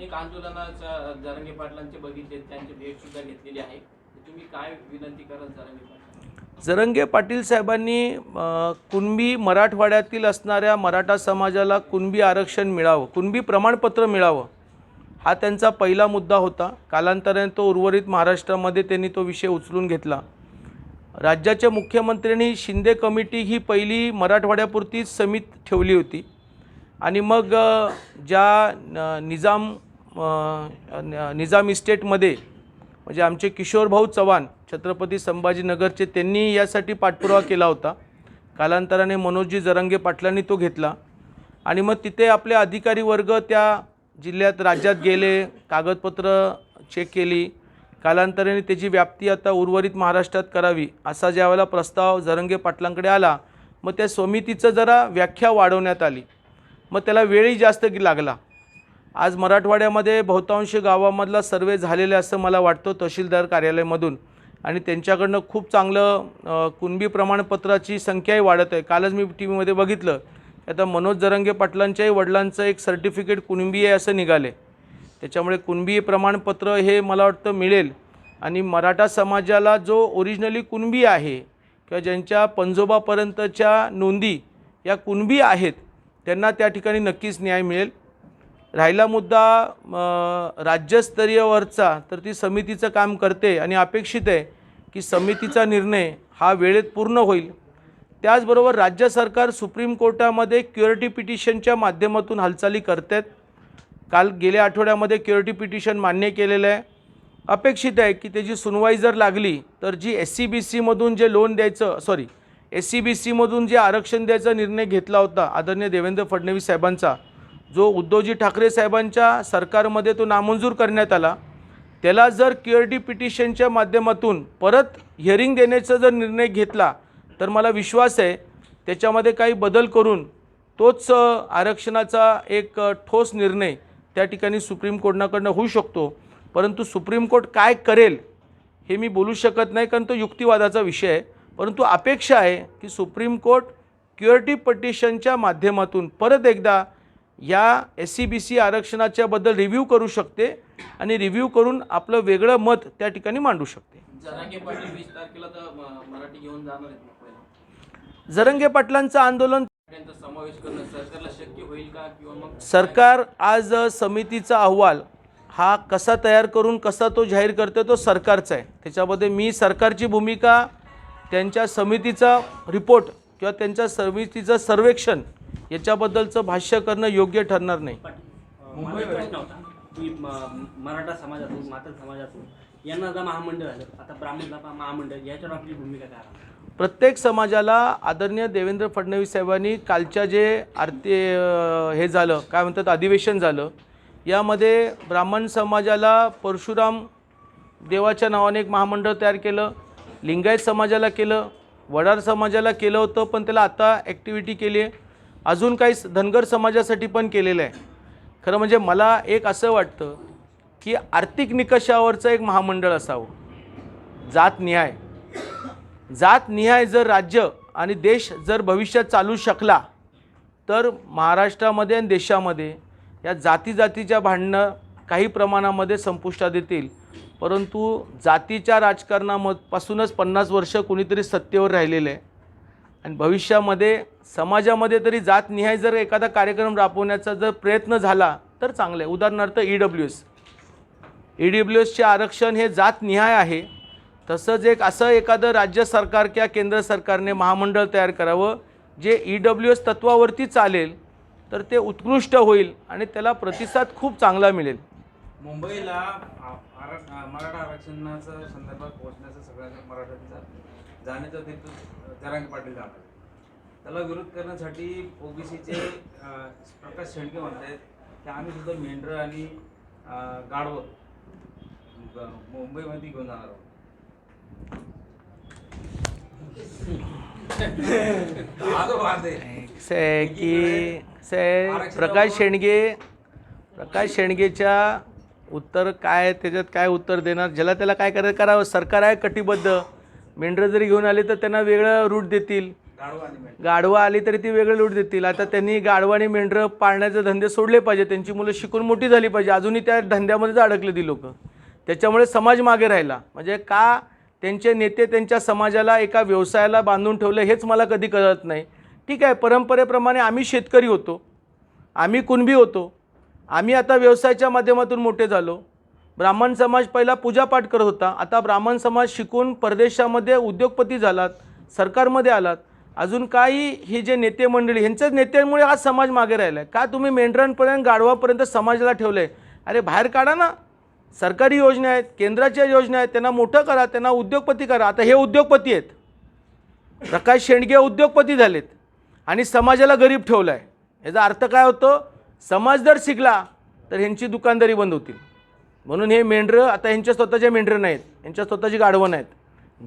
अनेक आंदोलनाच्या जरंगे पाटलांचे बघितले त्यांची भेट सुद्धा घेतलेली आहे. तुम्ही काय विनंती कराल जरंगे पाटील जरंगे पाटील साहेबांनी कुणबी मराठवाड्यातील असणाऱ्या मराठा समाजाला कुणबी आरक्षण मिळावं कुणबी प्रमाणपत्र मिळावं हा त्यांचा पहिला मुद्दा होता. कालांतराने तो उर्वरित महाराष्ट्रामध्ये त्यांनी तो विषय उचलून घेतला. राज्याच्या मुख्यमंत्र्यांनी शिंदे कमिटी ही पहिली मराठवाड्यापुरतीच समित ठेवली होती. आणि मग ज्या न- निजाम निजाम इस्टेटमध्ये म्हणजे आमचे किशोरभाऊ चव्हाण छत्रपती संभाजीनगरचे त्यांनी यासाठी पाठपुरावा केला होता. कालांतराने मनोजी जरंगे पाटलांनी तो घेतला. आणि मग तिथे आपले अधिकारी वर्ग त्या जिल्ह्यात राज्यात गेले कागदपत्र चेक केली. कालांतराने त्याची व्याप्ती आता उर्वरित महाराष्ट्रात करावी असा ज्यावेळेला प्रस्ताव जरंगे पाटलांकडे आला मग त्या समितीचं जरा व्याख्या वाढवण्यात आली. मग त्याला वेळही जास्त लागला. आज मराठवाड्यामध्ये बहुतांश गावामधला सर्वे झालेला असं मला वाटतं तहसीलदार कार्यालयामधून. आणि त्यांच्याकडनं खूप चांगलं कुणबी प्रमाणपत्राची संख्याही वाढत आहे. कालच मी टी व्हीमध्ये बघितलं. आता मनोज जरंगे पाटलांच्याही वडिलांचं एक सर्टिफिकेट कुणबी आहे असं निघाले. त्याच्यामुळे कुणबी प्रमाणपत्र हे मला वाटतं मिळेल. आणि मराठा समाजाला जो ओरिजिनली कुणबी आहे किंवा ज्यांच्या पंजोबापर्यंतच्या नोंदी या कुणबी आहेत त्यांना त्या ठिकाणी नक्कीच न्याय मिळेल. राहिला मुद्दा राज्यस्तरीयवरचा तर ती समितीचं काम करते आणि अपेक्षित आहे की समितीचा निर्णय हा वेळेत पूर्ण होईल. त्याचबरोबर राज्य सरकार सुप्रीम कोर्टामध्ये क्युरिटी पिटिशनच्या माध्यमातून हालचाली करतात. काल गेल्या आठवड्यामध्ये क्युरिटी पिटिशन मान्य केलेलं आहे. अपेक्षित आहे की त्याची सुनवाई जर लागली तर जी एस सी बी सीमधून जे लोन द्यायचं सॉरी एस सी बी सीमधून जे आरक्षण द्यायचा निर्णय घेतला होता आदरणीय देवेंद्र फडणवीस साहेबांचा जो उद्धवजी ठाकरे साहेबांच्या सरकारमध्ये तो नामंजूर करण्यात आला त्याला जर क्युरिटी पिटिशनच्या माध्यमातून परत हिअरिंग देण्याचा जर निर्णय घेतला तर मला विश्वास आहे त्याच्यामध्ये काही बदल करून तोच आरक्षणाचा एक ठोस निर्णय त्या ठिकाणी सुप्रीम कोर्टाकडनं होऊ शकतो. परंतु सुप्रीम कोर्ट काय करेल हे मी बोलू शकत नाही कारण तो युक्तिवादाचा विषय आहे. परंतु अपेक्षा आहे की सुप्रीम कोर्ट क्युअरिटी पटिशनच्या माध्यमातून परत एकदा या एस सी बी सी आरक्षणाच्याबद्दल रिव्ह्यू करू शकते आणि रिव्ह्यू करून आपलं वेगळं मत त्या ठिकाणी मांडू शकते. जरांगे पाटलांचं आंदोलन सरकार आज समितीचा अहवाल हा कसा तयार करून कसा तो जाहीर करतो तो सरकारचा आहे. त्याच्यामध्ये मी सरकारची भूमिका त्यांच्या समितीचा रिपोर्ट किंवा त्यांच्या समितीचं सर्वेक्षण याच्याबद्दलचं भाष्य करणं योग्य ठरणार नाही. मुंबई प्रश्न होता की म- मराठा समाजातून मातल समाजातून यांना जा महामंडळ झालं आता ब्राह्मण महामंडळ याच्यावर आपली भूमिका काय प्रत्येक समाजाला आदरणीय देवेंद्र फडणवीस साहेबांनी कालच्या जे आरती हे झालं काय म्हणतात अधिवेशन झालं यामध्ये ब्राह्मण समाजाला परशुराम देवाच्या नावाने एक महामंडळ तयार केलं लिंगायत समाजाला केलं वडार समाजाला केलं होतं पण त्याला आता ॲक्टिव्हिटी केली आहे. अजून काही स- धनगर समाजासाठी पण केलेलं आहे. खरं म्हणजे मला एक असं वाटतं की आर्थिक निकषावरचं एक महामंडळ असावं. जात निहाय जात निहाय जर राज्य आणि देश जर भविष्यात चालू शकला तर महाराष्ट्रामध्ये आणि देशामध्ये या जाती जातीच्या भांडणं काही प्रमाणामध्ये संपुष्टात येतील. परंतु जातीच्या राजकारणापासूनच पन्नास वर्ष कुणीतरी सत्तेवर राहिलेलं आहे. आणि भविष्यामध्ये समाजामध्ये तरी जात निहाय जर एखादा कार्यक्रम राबवण्याचा जर प्रयत्न झाला तर चांगलं आहे. उदाहरणार्थ E W S E W एसचे आरक्षण हे जात निहाय आहे. तसंच एक असं एखादं राज्य सरकार किंवा केंद्र सरकारने महामंडळ तयार करावं जे ई डब्ल्यू एस तत्वावरती चालेल तर ते उत्कृष्ट होईल आणि त्याला प्रतिसाद खूप चांगला मिळेल. मुंबईला मराठा आरक्षणाचा संदर्भात पोहोचण्याचा सगळ्यांचा मराठ्यांचा जाण्याचा तिथं जरांगे पाटील जाणार त्याला विरोध करण्यासाठी ओबीसीचे प्रकाश शेंडके म्हणतात की आम्ही सुद्धा मेंढरं आणि गाढवं मुंबईमध्ये घेऊन जाणार आहोत. की से प्रकाश शेंडगे प्रकाश शेंडगेच्या उत्तर काय त्याच्यात काय उत्तर देणार? ज्याला त्याला काय करायचं करावं सरकार आहे कटिबद्ध. मेंढरं जरी घेऊन आले तर त्यांना वेगळं रूट देतील. गाढवा आली तरी ती वेगळं लूट देतील. आता त्यांनी गाढवा आणि मेंढरं पाळण्याचे धंदे सोडले पाहिजे त्यांची मुलं शिकून मोठी झाली पाहिजे. अजूनही त्या धंद्यामध्येच अडकले ती लोक. त्याच्यामुळे समाज मागे राहिला. म्हणजे का त्यांचे नेते त्यांच्या समाजाला एका व्यवसायाला बांधून ठेवलं हेच मला कधी कळत नाही. ठीक आहे परंपरेप्रमाणे आम्ही शेतकरी होतो. आम्ही कुणबी होतो. आम्ही आता व्यवसायाच्या माध्यमातून मोठे झालो. ब्राह्मण समाज पहिला पूजापाठ करत होता. आता ब्राह्मण समाज शिकून परदेशामध्ये उद्योगपती झालात सरकारमध्ये आलात. अजून काही हे जे नेते मंडळी ह्यांच्याच नेत्यांमुळे हा समाज मागे राहिला आहे का तुम्ही मेंढरांपर्यंत गाढवापर्यंत समाजाला ठेवलं आहे अरे बाहेर काढा ना. सरकारी योजना आहेत केंद्राच्या योजना आहेत त्यांना मोठं करा त्यांना उद्योगपती करा. आता हे उद्योगपती आहेत. प्रकाश शेंडगे उद्योगपती झालेत आणि समाजाला गरीब ठेवलं आहे याचा अर्थ काय होतो? समाज जर शिकला तर ह्यांची दुकानदारी बंद होतील. म्हणून हे मेंढरं आता ह्यांच्या स्वतःचे मेंढरं नाहीत. यांच्या स्वतःची गाढवं नाहीत.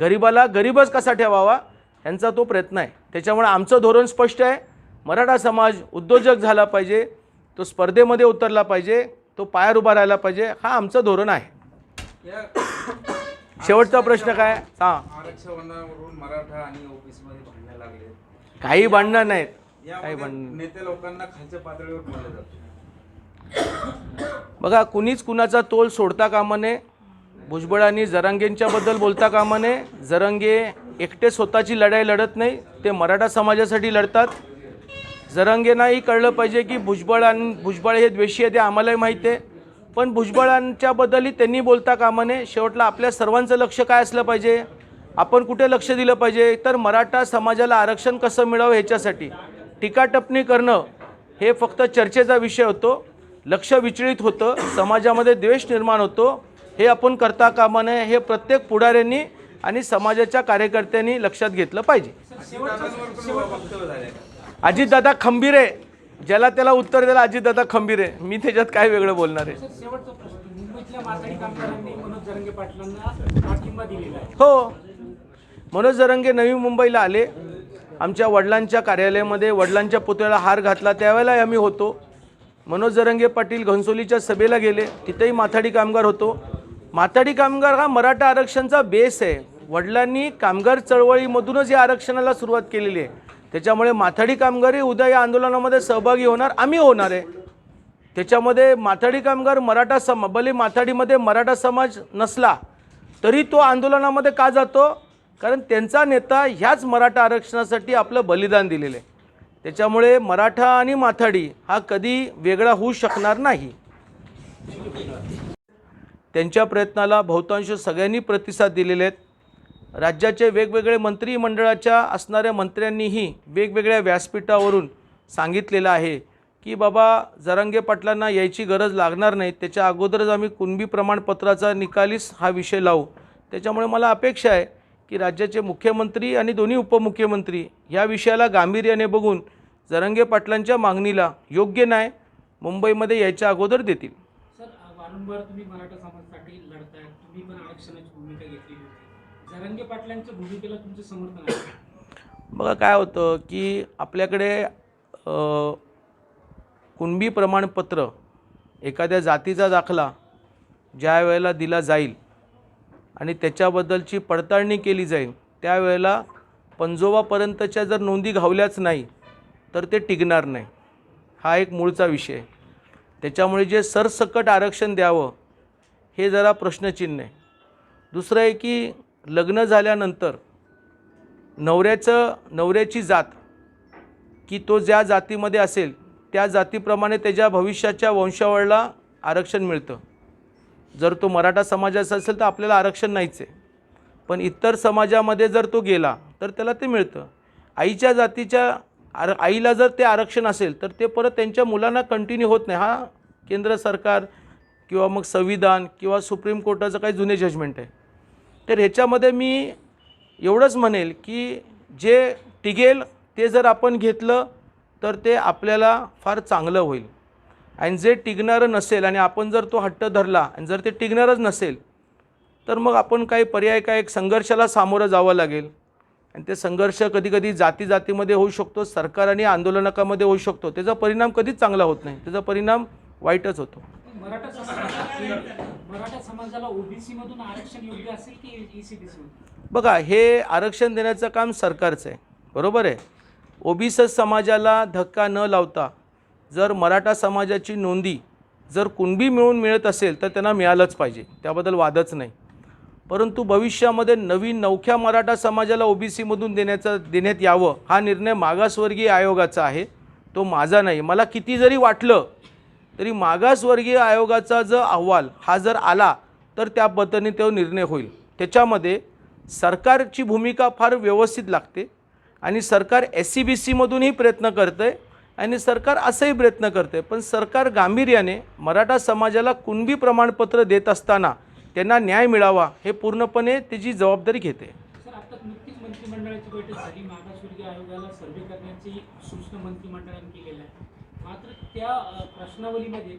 गरिबाला गरीबच कसा ठेवावा? ह्यांचा तो प्रयत्न आहे. त्याच्यामुळे आमचं धोरण स्पष्ट आहे. मराठा समाज उद्योजक झाला पाहिजे. तो स्पर्धेमध्ये उतरला पाहिजे. तो पायावर उभा राहायला पाहिजे. हा आमचं धोरण आहे. शेवटचा प्रश्न काय? हां. आरक्षणावरून मराठा आणि ओबीसी मध्ये भांडणं लागले. काही भांडणं नाहीत. काही भांडणं नेते लोकांना खालच्या पातळीवर बोलले जाते. बघा कुणीच कुणाचा तोल सोडता कामा नये. भुजबळांनी जरांगेंच्याबद्दल बोलता कामा नये. जरंगे एकटे स्वतःची लढाई लढत नाही ते मराठा समाजासाठी लढतात. जरंगेंनाही कळलं पाहिजे की भुजबळां भुजबळ हे द्वेषी आहे ते आम्हालाही माहीत आहे. पण भुजबळांच्याबद्दलही त्यांनी बोलता कामा नये. शेवटला आपल्या सर्वांचं लक्ष काय असलं पाहिजे? आपण कुठे लक्ष दिलं पाहिजे? तर मराठा समाजाला आरक्षण कसं मिळावं ह्याच्यासाठी? टीकाटपणी करणं हे फक्त चर्चेचा विषय होतो. लक्ष विचलित होतं समाजामध्ये द्वेष निर्माण होतो. हे आपण करता कामा नये हे प्रत्येक पुढाऱ्यांनी आणि समाजाच्या कार्यकर्त्यांनी लक्षात घेतलं पाहिजे. अजितदादा खंबीर आहे. ज्याला त्याला उत्तर द्यायला अजितदादा खंबीर आहे. मी त्याच्यात काय वेगळं बोलणार आहे? हो. मनोज जरंगे नवी मुंबईला आले. आमच्या वडिलांच्या कार्यालयामध्ये वडिलांच्या पुतळ्याला हार घातला. त्यावेळेला आम्ही होतो. मनोज जरंगे पाटील घनसोलीच्या सभेला गेले. तिथेही माथाडी कामगार होतो. माथाडी कामगार हा मराठा आरक्षणचा बेस आहे. वडिलांनी कामगार चळवळीमधूनच या आरक्षणाला सुरुवात केलेली आहे. त्याच्यामुळे माथाडी कामगारही उद्या या आंदोलनामध्ये सहभागी होणार. आम्ही होणार आहे. त्याच्यामध्ये माथाडी कामगार मराठा समा भले माथाडीमध्ये मराठा समाज नसला तरी तो आंदोलनामध्ये का जातो? कारण त्यांचा नेता ह्याच मराठा आरक्षणासाठी आपलं बलिदान दिलेलं आहे. त्याच्यामुळे मराठा आणि माथाडी हा कधी वेगळा होऊ शकणार नाही. त्यांच्या प्रयत्नाला बहुतांश सगळ्यांनी प्रतिसाद दिलेले आहेत. राज्याचे वेगवेगळे मंत्रिमंडळाच्या असणाऱ्या मंत्र्यांनीही वेगवेगळ्या व्यासपीठावरून सांगितलेलं आहे की बाबा जरांगे पाटलांना यायची गरज लागणार नाही. त्याच्या अगोदरच आम्ही कुणबी प्रमाणपत्राचा निकालीस हा विषय लावू. त्याच्यामुळे मला अपेक्षा आहे की राज्याचे मुख्यमंत्री आणि दोन्ही उपमुख्यमंत्री या विषयाला गांभीर्याने बघून जरांगे पाटलांच्या मागणीला योग्य न्याय मुंबईमध्ये यायच्या अगोदर देतील. सर वारंवार तुम्ही मराठा समाजासाठी लढताय. तुम्ही पण आरक्षणाची भूमिका घेतलेली होती. जरंगे पाटलांच्या भूमिकेला तुमचं समर्थन आहे बघा काय होतं की आपल्याकडे कुणबी प्रमाणपत्र एखाद्या जातीचा दाखला ज्या वेळेला दिला जाईल आणि त्याच्याबद्दलची पडताळणी केली जाईल. त्यावेळेला पंजोबापर्यंतच्या जर नोंदी घावल्याच नाही तर ते टिकणार नाही. हा एक मूळचा विषय आहे. त्याच्यामुळे जे सरसकट आरक्षण द्यावं हे जरा प्रश्नचिन्ह आहे. दुसरं आहे की लग्न झाल्यानंतर नवऱ्याचं नवऱ्याची जात की तो ज्या जातीमध्ये असेल त्या जातीप्रमाणे त्याच्या भविष्याच्या वंशावळला आरक्षण मिळतं. जर तो मराठा समाजाचा असेल तर आपल्याला आरक्षण नाहीच आहे. पण इतर समाजामध्ये जर तो गेला तर त्याला ते मिळतं. आईच्या जातीच्या आर आईला जर ते आरक्षण असेल तर ते परत त्यांच्या मुलांना कंटिन्यू होत नाही. हा केंद्र सरकार किंवा मग संविधान किंवा सुप्रीम कोर्टाचं काही जुने जजमेंट आहे. तर ह्याच्यामध्ये मी एवढंच म्हणेल की जे टिगेल ते जर आपण घेतलं तर ते आपल्याला फार चांगलं होईल. आणि जे टिकणारं नसेल आणि आपण जर तो हट्ट धरला आणि जर ते टिकणारच नसेल तर मग आपण काही पर्याय काय एक संघर्षाला सामोरं जावं लागेल. आणि ते संघर्ष कधी कधी जाती जातीमध्ये होऊ शकतो सरकार आणि आंदोलनकामध्ये होऊ शकतो. त्याचा परिणाम कधीच चांगला होत नाही. त्याचा परिणाम वाईटच होतो. बघा हे आरक्षण देण्याचं काम सरकारचं आहे. बरोबर आहे? ओबीसी समाजाला धक्का न लावता जर मराठा समाजाची नोंदी जर कुणबी मिळून मिळत असेल तर त्यांना मिळालंच पाहिजे. त्याबद्दल वादच नाही. परंतु भविष्यामध्ये नवीन नवख्या मराठा समाजाला ओबीसीमधून देण्याचा देण्यात यावं हा निर्णय मागासवर्गीय आयोगाचा आहे. तो माझा नाही. मला किती जरी वाटलं तरी मागासवर्गीय आयोगाचा जो अहवाल हा जर आला तर त्या पद्धतीने तो निर्णय होईल. त्याच्यामध्ये सरकारची भूमिका फार व्यवस्थित लागते आणि सरकार एस सी बी सीमधूनही प्रयत्न करतं आहे आणि सरकार असंही प्रयत्न करते पण सरकार गांभीर्याने मराठा समाजाला कुणबी प्रमाणपत्र देत असताना त्यांना न्याय मिळावा हे पूर्णपणे त्याची जबाबदारी घेते. मंत्रिमंडळाची बैठक झाली. मागासवर्गीय आयोगाला सर्वे करण्याची सूचना मंत्रिमंडळाने केलेल्या आहे. मात्र त्या प्रश्नावलीमध्ये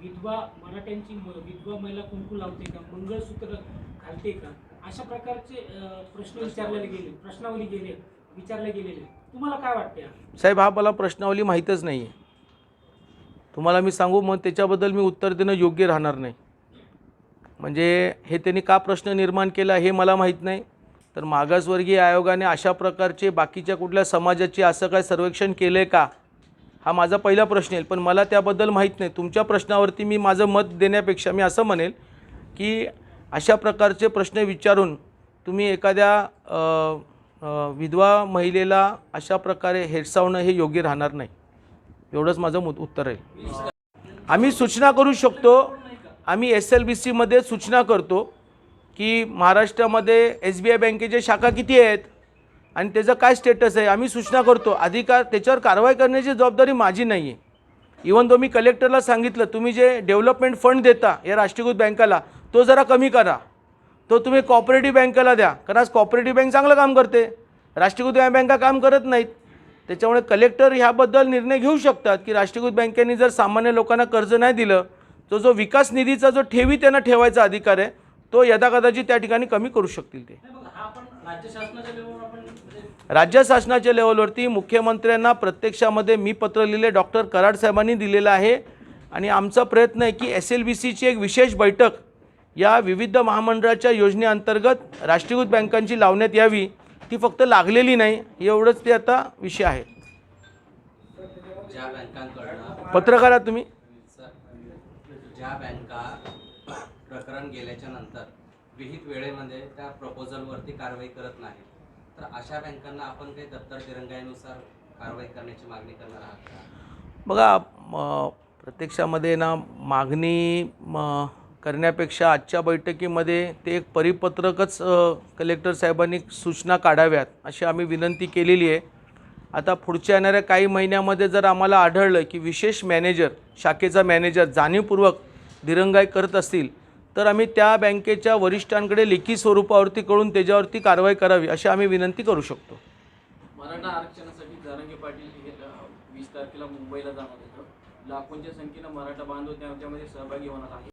विधवा मराठ्यांची विधवा महिला कुंकू लावते का? मंगळसूत्र घालते का? अशा प्रकारचे प्रश्न विचारलेले गेले प्रश्नावली गेले. विचारले गेलेले. तुम्हाला काय वाटते साहेब हा मला प्रश्नावली माहीतच नाही आहे तुम्हाला मी सांगू मग त्याच्याबद्दल मी उत्तर देणं योग्य राहणार नाही. म्हणजे हे त्यांनी का प्रश्न निर्माण केला हे मला माहीत नाही. तर मागासवर्गीय आयोगाने अशा प्रकारचे बाकीच्या कुठल्या समाजाचे असं काय सर्वेक्षण केलं आहे का? हा माझा पहिला प्रश्न येईल. पण मला त्याबद्दल माहीत नाही. तुमच्या प्रश्नावरती मी माझं मत देण्यापेक्षा मी असं म्हणेल की अशा प्रकारचे प्रश्न विचारून तुम्ही एखाद्या विधवा महिलेला अशा प्रकारे हेडसावणं हे योग्य राहणार नाही. एवढंच माझं मु उत्तर आहे. आम्ही सूचना करू शकतो आम्ही एस एल बी सीमध्ये सूचना करतो की महाराष्ट्रामध्ये एस बी आय बँकेच्या शाखा किती आहेत आणि त्याचं काय स्टेटस आहे आम्ही सूचना करतो. अधिकार त्याच्यावर कारवाई करण्याची जबाबदारी माझी नाही आहे इवन तो मी कलेक्टरला सांगितलं तुम्ही जे डेव्हलपमेंट फंड देता या राष्ट्रीयकृत बँकाला तो जरा कमी करा. तो तुम्ही कॉपरेटिव्ह बँकेला द्या. कारण आज कॉपरेटिव्ह बँक चांगलं काम करते. राष्ट्रीयकृत बँका काम करत नाहीत. त्याच्यामुळे कलेक्टर ह्याबद्दल निर्णय घेऊ शकतात की राष्ट्रीयकृत बँकेने जर सामान्य लोकांना कर्ज नाही दिलं तो जो विकास निधीचा जो ठेवी त्यांना ठेवायचा अधिकार आहे तो यदाकदाचित त्या ठिकाणी कमी करू शकतील ते. राज्य शासनाच्या लेवलवर आपण म्हणजे राज्य शासनाच्या लेवलवरती मुख्यमंत्र्यांना प्रत्यक्षामध्ये मी पत्र लिहिले डॉक्टर कराड साहेबांनी दिलेलं आहे. आणि आमचा प्रयत्न आहे की एस एल बी सीची एक विशेष बैठक या विविध महामंडळाच्या योजनेअंतर्गत राष्ट्रीयकृत बँकांची लावण्यात यावी ती फक्त लागलेली नाही एवढंच ते आता विषय आहे. पत्रकारा तुम्ही? ज्या बँका प्रकरण गेल्याच्यानंतर विहित वेळेमध्ये त्या प्रपोजलवरती कारवाई करत नाही तर अशा बँकांना आपण काही दप्तर दिरंगाईनुसार कारवाई करण्याची मागणी करणार आहात बघा प्रत्यक्षामध्ये ना मागणी करण्यापेक्षा आजच्या बैठकीमध्ये ते एक परिपत्रकच कलेक्टर साहेबांनी सूचना काढाव्यात अशी आम्ही विनंती केलेली आहे. आता पुढच्या येणाऱ्या काही महिन्यामध्ये जर आम्हाला आढळलं की विशेष मॅनेजर शाखेचा मॅनेजर जाणीवपूर्वक दिरंगाई करत असतील तर आम्ही त्या बँकेच्या वरिष्ठांकडे लेखी स्वरूपावरती कळून त्याच्यावरती कारवाई करावी अशी आम्ही विनंती करू शकतो. मराठा आरक्षणासाठी जारंगे पाटील वीस तारखेला मुंबईला जाणार आहेत. लाखोंच्या संख्येनं मराठा बांधव त्यामध्ये सहभागी होणार आहे